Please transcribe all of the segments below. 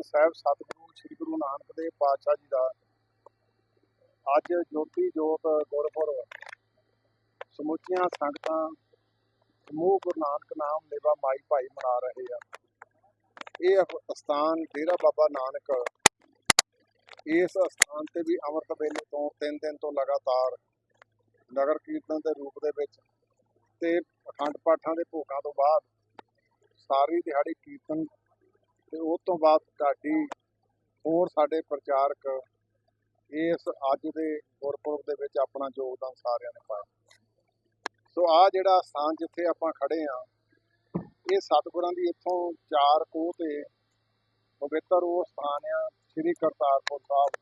ਧੰਨ ਸਾਹਿਬ, ਸਤਿਗੁਰੂ ਸ੍ਰੀ ਗੁਰੂ ਨਾਨਕ ਦੇਵ ਪਾਤਸ਼ਾਹ ਜੀ ਦਾ ਅੱਜ ਜੋਤੀ ਜੋਤ ਗੁਰਪੁਰਬ, ਸਮੁੱਚੀਆਂ ਸੰਗਤਾਂ ਸਮੂਹ ਗੁਰੂ ਨਾਨਕ ਨਾਮ ਲੇਵਾ ਮਾਈ ਭਾਈ ਮਨਾ ਰਹੇ ਆ। ਇਹ ਅਹ ਡੇਰਾ ਬਾਬਾ ਨਾਨਕ, ਇਸ ਅਸਥਾਨ ਤੇ ਵੀ ਅੰਮ੍ਰਿਤ ਵੇਲੇ ਤੋਂ ਤਿੰਨ ਦਿਨ ਤੋਂ ਲਗਾਤਾਰ ਨਗਰ ਕੀਰਤਨ ਦੇ ਰੂਪ ਦੇ ਵਿੱਚ ਤੇ ਅਖੰਡ ਪਾਠਾਂ ਦੇ ਭੋਗਾਂ ਤੋਂ ਬਾਅਦ ਸਾਰੀ ਦਿਹਾੜੀ ਕੀਰਤਨ ਤੇ ਉਸ ਤੋਂ ਬਾਅਦ ਢਾਡੀ ਹੋਰ ਸਾਡੇ ਪ੍ਰਚਾਰਕ ਇਸ ਅੱਜ ਦੇ ਗੁਰਪੁਰਬ ਦੇ ਵਿੱਚ ਆਪਣਾ ਯੋਗਦਾਨ ਸਾਰਿਆਂ ਨੇ ਪਾਇਆ। ਸੋ ਆ ਜਿਹੜਾ ਸਥਾਨ ਜਿੱਥੇ ਆਪਾਂ ਖੜੇ ਆ, ਇਹ ਸਤਿਗੁਰਾਂ ਦੀ ਇੱਥੋਂ ਚਾਰ ਕੋਹ ਤੇ ਪਵਿੱਤਰ ਉਹ ਸਥਾਨ ਆ, ਸ੍ਰੀ ਕਰਤਾਰਪੁਰ ਸਾਹਿਬ,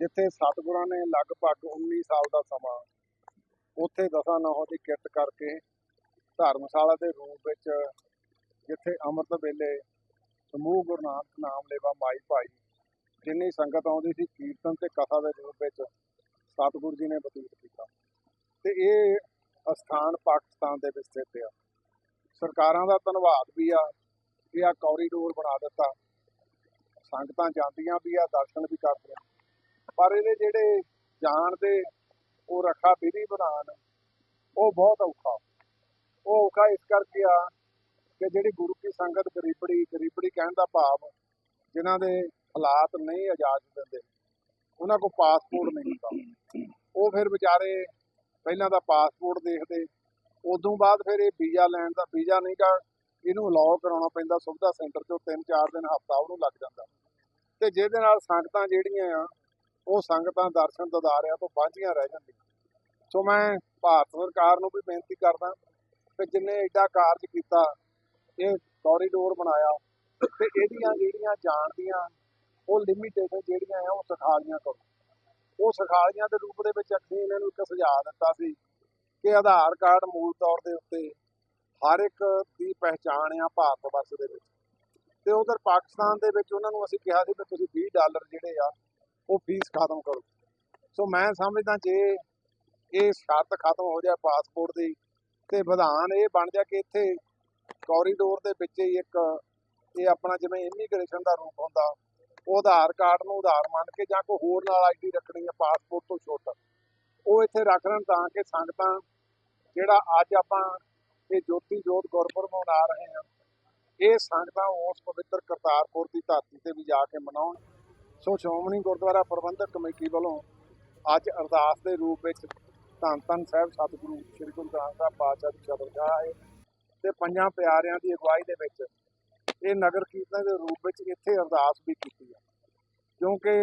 ਜਿੱਥੇ ਸਤਿਗੁਰਾਂ ਨੇ ਲਗਭਗ 19 ਸਾਲ ਦਾ ਸਮਾਂ ਉੱਥੇ ਦਸਾਂ ਨਹੁੰ ਦੀ ਕਿਰਤ ਕਰਕੇ ਧਰਮਸ਼ਾਲਾ ਦੇ ਰੂਪ ਵਿੱਚ ਜਿੱਥੇ ਅੰਮ੍ਰਿਤ ਵੇਲੇ ਸਮੂਹ ਗੁਰੂ ਨਾਨਕ ਨਾਮ ਲੇਵਾ ਮਾਈ ਭਾਈ, ਜਿੰਨੀ ਸੰਗਤ ਆਉਂਦੀ ਸੀ ਕੀਰਤਨ ਤੇ ਕਥਾ ਦੇ ਰੂਪ ਵਿੱਚ ਸਤਿਗੁਰੂ ਜੀ ਨੇ ਬਤੀਤ ਕੀਤਾ। ਤੇ ਇਹ ਅਸਥਾਨ ਪਾਕਿਸਤਾਨ ਦੇ ਵਿੱਚ ਸਥਿਤ ਆ। ਸਰਕਾਰਾਂ ਦਾ ਧੰਨਵਾਦ ਵੀ ਆ ਕਿ ਆ ਕੋਰੀਡੋਰ ਬਣਾ ਦਿੱਤਾ। ਸੰਗਤਾਂ ਜਾਂਦੀਆਂ ਵੀ ਆ, ਦਰਸ਼ਨ ਵੀ ਕਰਦੀਆਂ ਪਰ ਇਹਦੇ ਜਿਹੜੇ ਜਾਣ ਦੇ ਉਹ ਰੱਖਾ ਵਿਧੀ ਬਣਾਉਣ, ਉਹ ਬਹੁਤ ਔਖਾ। ਉਹ ਔਖਾ ਇਸ ਕਰਕੇ ਆ ਕਿ ਜਿਹੜੀ ਗੁਰੂ ਕੀ ਸੰਗਤ ਗਰੀਬੜੀ ਗਰੀਬੜੀ ਕਹਿਣ ਦਾ ਭਾਵ ਜਿਨ੍ਹਾਂ ਦੇ ਹਾਲਾਤ ਨਹੀਂ ਇਜਾਜ਼ਤ ਦਿੰਦੇ, ਉਹਨਾਂ ਕੋਲ ਪਾਸਪੋਰਟ ਨਹੀਂ ਹੁੰਦਾ। ਉਹ ਫਿਰ ਵਿਚਾਰੇ ਪਹਿਲਾਂ ਤਾਂ ਪਾਸਪੋਰਟ ਦੇਖਦੇ, ਉਦੋਂ ਬਾਅਦ ਫਿਰ ਇਹ ਵੀਜ਼ਾ ਲੈਣ ਦਾ ਵੀਜ਼ਾ ਨਹੀਂ ਗਾ, ਇਹਨੂੰ ਅਲਾਉ ਕਰਾਉਣਾ ਪੈਂਦਾ, ਸੁਵਿਧਾ ਸੈਂਟਰ 'ਚੋਂ ਤਿੰਨ ਚਾਰ ਦਿਨ ਹਫਤਾ ਉਹਨੂੰ ਲੱਗ ਜਾਂਦਾ। ਤੇ ਜਿਹਦੇ ਨਾਲ ਸੰਗਤਾਂ ਜਿਹੜੀਆਂ ਆ, ਉਹ ਸੰਗਤਾਂ ਦਰਸ਼ਨ ਦਿਦਾਰਿਆਂ ਤੋਂ ਵਾਂਝੀਆਂ ਰਹਿ ਜਾਂਦੀਆਂ। ਸੋ ਮੈਂ ਭਾਰਤ ਸਰਕਾਰ ਨੂੰ ਵੀ ਬੇਨਤੀ ਕਰਦਾ ਕਿ ਜਿੰਨੇ ਐਡਾ ਕਾਰਜ ਕੀਤਾ ਇਹ ਕੋਰੀਡੋਰ ਬਣਾਇਆ ਤੇ ਇਹਦੀਆਂ ਜਿਹੜੀਆਂ ਜਾਣ ਦੀਆਂ ਉਹ ਲਿਮਿਟੇਸ਼ਨ ਜਿਹੜੀਆਂ ਆ ਉਹ ਸਖਾਲੀਆਂ ਕਰੋ। ਉਹ ਸਖਾਲੀਆਂ ਦੇ ਰੂਪ ਦੇ ਵਿੱਚ ਅਸੀਂ ਇਹਨਾਂ ਨੂੰ ਇੱਕ ਸੁਝਾਅ ਦਿੱਤਾ ਸੀ ਕਿ ਆਧਾਰ ਕਾਰਡ ਮੂਲ ਤੌਰ ਦੇ ਉੱਤੇ ਹਰ ਇੱਕ ਦੀ ਪਹਿਚਾਣ ਆ ਭਾਰਤ ਵਰਸ਼ ਦੇ ਵਿੱਚ। ਤੇ ਉਧਰ ਪਾਕਿਸਤਾਨ ਦੇ ਵਿੱਚ ਉਹਨਾਂ ਨੂੰ ਅਸੀਂ ਕਿਹਾ ਸੀ ਕਿ ਤੁਸੀਂ 20 ਡਾਲਰ ਜਿਹੜੇ ਆ ਉਹ ਫੀਸ ਖਤਮ ਕਰੋ। ਸੋ ਮੈਂ ਸਮਝਦਾ ਜੇ ਇਹ ਸ਼ਰਤ ਖਤਮ ਹੋ ਜਾਏ ਪਾਸਪੋਰਟ ਦੀ ਤੇ ਵਿਧਾਨ ਇਹ ਬਣ ਜਾ ਕਿ ਇੱਥੇ ਕੋਰੀਡੋਰ ਦੇ ਵਿੱਚ ਹੀ ਇੱਕ, ਇਹ ਆਪਣਾ ਜਿਵੇਂ ਇਮੀਗ੍ਰੇਸ਼ਨ ਦਾ ਰੂਪ ਹੁੰਦਾ, ਉਹ ਆਧਾਰ ਕਾਰਡ ਨੂੰ ਆਧਾਰ ਮੰਨ ਕੇ ਜਾਂ ਕੋਈ ਹੋਰ ਨਾਲ ਆਈਡੀ ਰੱਖਣੀ ਹੈ ਪਾਸਪੋਰਟ ਤੋਂ ਛੋਟ। ਉਹ ਇੱਥੇ ਰੱਖ ਲੈਣ ਤਾਂ ਕਿ ਸੰਗਤਾਂ, ਜਿਹੜਾ ਅੱਜ ਆਪਾਂ ਇਹ ਜੋਤੀ ਜੋਤ ਗੁਰਪੁਰਬ ਮਨਾ ਰਹੇ ਹਾਂ, ਇਹ ਸੰਗਤਾਂ ਉਸ ਪਵਿੱਤਰ ਕਰਤਾਰਪੁਰ ਦੀ ਧਰਤੀ ਤੇ ਵੀ ਜਾ ਕੇ ਮਨਾਉਣ। ਸੋ ਸ਼੍ਰੋਮਣੀ ਗੁਰਦੁਆਰਾ ਪ੍ਰਬੰਧਕ ਕਮੇਟੀ ਵੱਲੋਂ ਅੱਜ ਅਰਦਾਸ ਦੇ ਰੂਪ ਵਿੱਚ ਧੰਨ ਧੰਨ ਸਾਹਿਬ, ਸਤਿਗੁਰੂ ਸ੍ਰੀ ਗੁਰੂ ਗ੍ਰੰਥ ਸਾਹਿਬ ਪਾਤਸ਼ਾਹ ਦੀ ਚਦਰਗਾਹ ਹੈ। ਤੇ ਪੰਜਾਂ ਪਿਆਰਿਆਂ ਦੀ ਅਗਵਾਈ ਦੇ ਵਿੱਚ ਇਹ ਨਗਰ ਕੀਰਤਨ ਦੇ ਰੂਪ ਵਿੱਚ ਇੱਥੇ ਅਰਦਾਸ ਵੀ ਕੀਤੀ ਆ। ਕਿਉਂਕਿ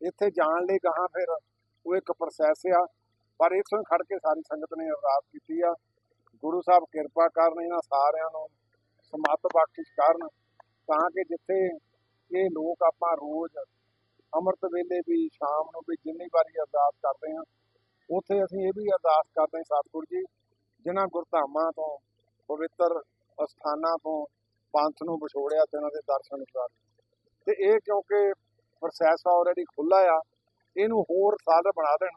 ਇੱਥੇ ਜਾਣ ਲਈ ਗਾਹਾਂ ਫਿਰ ਉਹ ਇੱਕ ਪ੍ਰੋਸੈਸ ਆ, ਪਰ ਇੱਥੋਂ ਹੀ ਖੜ ਕੇ ਸਾਰੀ ਸੰਗਤ ਨੇ ਅਰਦਾਸ ਕੀਤੀ ਆ। ਗੁਰੂ ਸਾਹਿਬ ਕਿਰਪਾ ਕਰਨ ਇਹਨਾਂ ਸਾਰਿਆਂ ਨੂੰ ਸਮੱਤ ਬਖਸ਼ਿਸ਼ ਕਰਨ, ਤਾਂ ਕਿ ਜਿੱਥੇ ਇਹ ਲੋਕ ਆਪਾਂ ਰੋਜ਼ ਅੰਮ੍ਰਿਤ ਵੇਲੇ ਵੀ, ਸ਼ਾਮ ਨੂੰ ਵੀ ਜਿੰਨੀ ਵਾਰੀ ਅਰਦਾਸ ਕਰਦੇ ਹਾਂ, ਉੱਥੇ ਅਸੀਂ ਇਹ ਵੀ ਅਰਦਾਸ ਕਰਦੇ ਸਤਿਗੁਰੂ ਜੀ, ਜਿਨ੍ਹਾਂ ਗੁਰਧਾਮਾਂ ਤੋਂ ਪਵਿੱਤਰ ਅਸਥਾਨਾਂ ਤੋਂ ਪੰਥ ਨੂੰ ਵਿਛੋੜਿਆ ਤੇ ਉਹਨਾਂ ਦੇ ਦਰਸ਼ਨ ਕਰ ਤੇ ਇਹ ਕਿਉਂਕਿ ਪ੍ਰੋਸੈਸ ਆਲਰੇਡੀ ਖੁੱਲਾ ਆ, ਇਹਨੂੰ ਹੋਰ ਸਾਲ ਬਣਾ ਦੇਣ।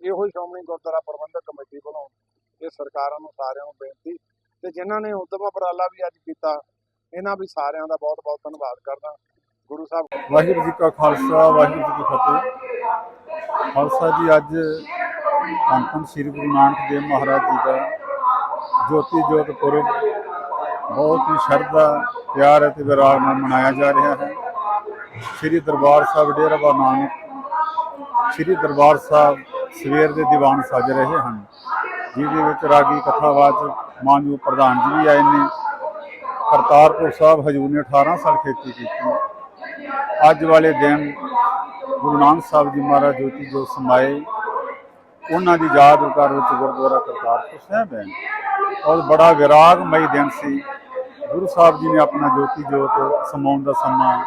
ਇਹੋ ਹੀ ਸ਼੍ਰੋਮਣੀ ਗੁਰਦੁਆਰਾ ਪ੍ਰਬੰਧਕ ਕਮੇਟੀ ਵੱਲੋਂ ਇਹ ਸਰਕਾਰਾਂ ਨੂੰ ਸਾਰਿਆਂ ਨੂੰ ਬੇਨਤੀ ਤੇ ਜਿਨ੍ਹਾਂ ਨੇ ਉਦਮ ਉਪਰਾਲਾ ਵੀ ਅੱਜ ਕੀਤਾ, ਇਹਨਾਂ ਵੀ ਸਾਰਿਆਂ ਦਾ ਬਹੁਤ ਬਹੁਤ ਧੰਨਵਾਦ ਕਰਦਾ। ਗੁਰੂ ਸਾਹਿਬ ਵਾਹਿਗੁਰੂ ਜੀ ਕਾ ਖਾਲਸਾ, ਵਾਹਿਗੁਰੂ ਜੀ ਕੀ ਫਤਿਹ। ਖਾਲਸਾ ਜੀ, ਅੱਜ ਧੰਨ ਸ੍ਰੀ ਗੁਰੂ ਨਾਨਕ ਦੇਵ ਮਹਾਰਾਜ ਜੀ ਦਾ ਜੋਤੀ ਜੋਤ ਪੁਰਬ ਬਹੁਤ ਹੀ ਸ਼ਰਧਾ, ਪਿਆਰ ਅਤੇ ਵਿਰਾਗ ਨਾਲ ਮਨਾਇਆ ਜਾ ਰਿਹਾ ਹੈ। ਸ੍ਰੀ ਦਰਬਾਰ ਸਾਹਿਬ ਡੇਰਾ ਬਾਬਾ ਨਾਨਕ, ਸ੍ਰੀ ਦਰਬਾਰ ਸਾਹਿਬ ਸਵੇਰ ਦੇ ਦੀਵਾਨ ਸਜ ਰਹੇ ਹਨ, ਜਿਹਦੇ ਵਿੱਚ ਰਾਗੀ ਕਥਾਵਾਚਕ ਮਾਨਯੋਗ ਪ੍ਰਧਾਨ ਜੀ ਵੀ ਆਏ ਨੇ। ਕਰਤਾਰਪੁਰ ਸਾਹਿਬ ਹਜੂਰ ਨੇ 18 ਸਾਲ ਖੇਤੀ ਕੀਤੀ। ਅੱਜ ਵਾਲੇ ਦਿਨ ਗੁਰੂ ਨਾਨਕ ਸਾਹਿਬ ਜੀ ਮਹਾਰਾਜ ਜੋਤੀ ਜੋ ਸਮਾਏ ਉਹਨਾਂ ਦੀ ਯਾਦ ਕਰ ਵਿੱਚ ਗੁਰਦੁਆਰਾ ਕਰਤਾਰਪੁਰ ਸਾਹਿਬ ਹੈ। ਔਰ ਬੜਾ ਵਿਰਾਗਮਈ ਦਿਨ ਸੀ। ਗੁਰੂ ਸਾਹਿਬ ਜੀ ਨੇ ਆਪਣਾ ਜੋਤੀ ਜੋਤ ਸਮਾਉਣ ਦਾ ਸਮਾਂ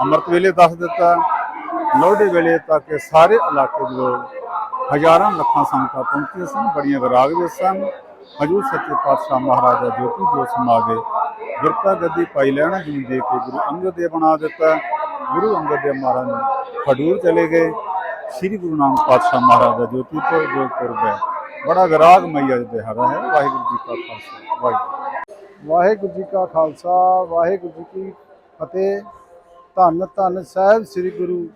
ਅੰਮ੍ਰਿਤ ਵੇਲੇ ਦੱਸ ਦਿੱਤਾ। ਲੋਹੜੇ ਵੇਲੇ ਤੱਕ ਸਾਰੇ ਇਲਾਕੇ ਦੇ ਲੋਕ ਹਜ਼ਾਰਾਂ ਲੱਖਾਂ ਸੰਗਤਾਂ ਪਹੁੰਚੀਆਂ ਸਨ। ਬੜੀਆਂ ਵਿਰਾਗ ਵਿੱਚ ਸਨ। ਹਜੂਰ ਸੱਚੇ ਪਾਤਸ਼ਾਹ ਮਹਾਰਾਜਾ ਜੋਤੀ ਜੋਤ ਸਮਾ ਗਏ। ਗੁਰਤਾ ਗੱਦੀ ਪਾਈ ਲੈਣਾ ਜੀ ਦੇ ਕੇ ਗੁਰੂ ਅੰਗਦ ਦੇਵ ਬਣਾ ਦਿੱਤਾ। ਗੁਰੂ ਅੰਗਦ ਦੇਵ ਮਹਾਰਾਜ ਖਡੂਰ ਚਲੇ ਗਏ। ਸ੍ਰੀ ਗੁਰੂ ਨਾਨਕ ਪਾਤਸ਼ਾਹ ਮਹਾਰਾਜ ਦਾ ਜੋਤੀਪੁਰ ਜੋਤਪੁਰ ਹੈ ਬੜਾ ਵਿਰਾਗਮਈ ਅੱਜ ਦਿਹਾੜਾ ਹੈ। ਵਾਹਿਗੁਰੂ ਜੀ ਕਾ ਖਾਲਸਾ। ਵਾਹਿਗੁਰੂ। ਵਾਹਿਗੁਰੂ ਜੀ ਕਾ ਖਾਲਸਾ, ਵਾਹਿਗੁਰੂ ਜੀ ਕੀ ਫਤਿਹ। ਧੰਨ ਧੰਨ ਸਾਹਿਬ ਸ੍ਰੀ ਗੁਰੂ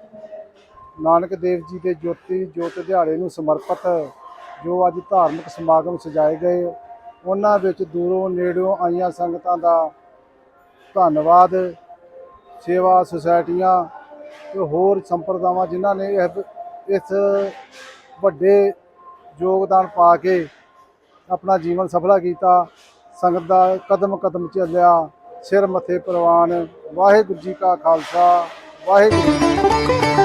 ਨਾਨਕ ਦੇਵ ਜੀ ਦੇ ਜੋਤੀ, ਜੋਤ ਦਿਹਾੜੇ ਨੂੰ ਸਮਰਪਿਤ ਜੋ ਅੱਜ ਧਾਰਮਿਕ ਸਮਾਗਮ ਸਜਾਏ ਗਏ, ਉਹਨਾਂ ਵਿੱਚ ਦੂਰੋਂ ਨੇੜਿਓਂ ਆਈਆਂ ਸੰਗਤਾਂ ਦਾ ਧੰਨਵਾਦ, ਸੇਵਾ ਸੁਸਾਇਟੀਆਂ ਤੇ ਹੋਰ ਸੰਪਰਦਾਵਾਂ ਜਿਨ੍ਹਾਂ ਨੇ ਇਹ- ਇਸ ਵੱਡੇ ਯੋਗਦਾਨ ਪਾ ਕੇ ਆਪਣਾ ਜੀਵਨ ਸਫਲਾ ਕੀਤਾ, ਸੰਗਤ ਦਾ ਕਦਮ ਕਦਮ ਚੱਲਿਆ, ਸਿਰ ਮੱਥੇ ਪ੍ਰਵਾਨ, ਵਾਹਿਗੁਰੂ ਜੀ ਕਾ ਖਾਲਸਾ, ਵਾਹਿਗੁਰੂ ਜੀ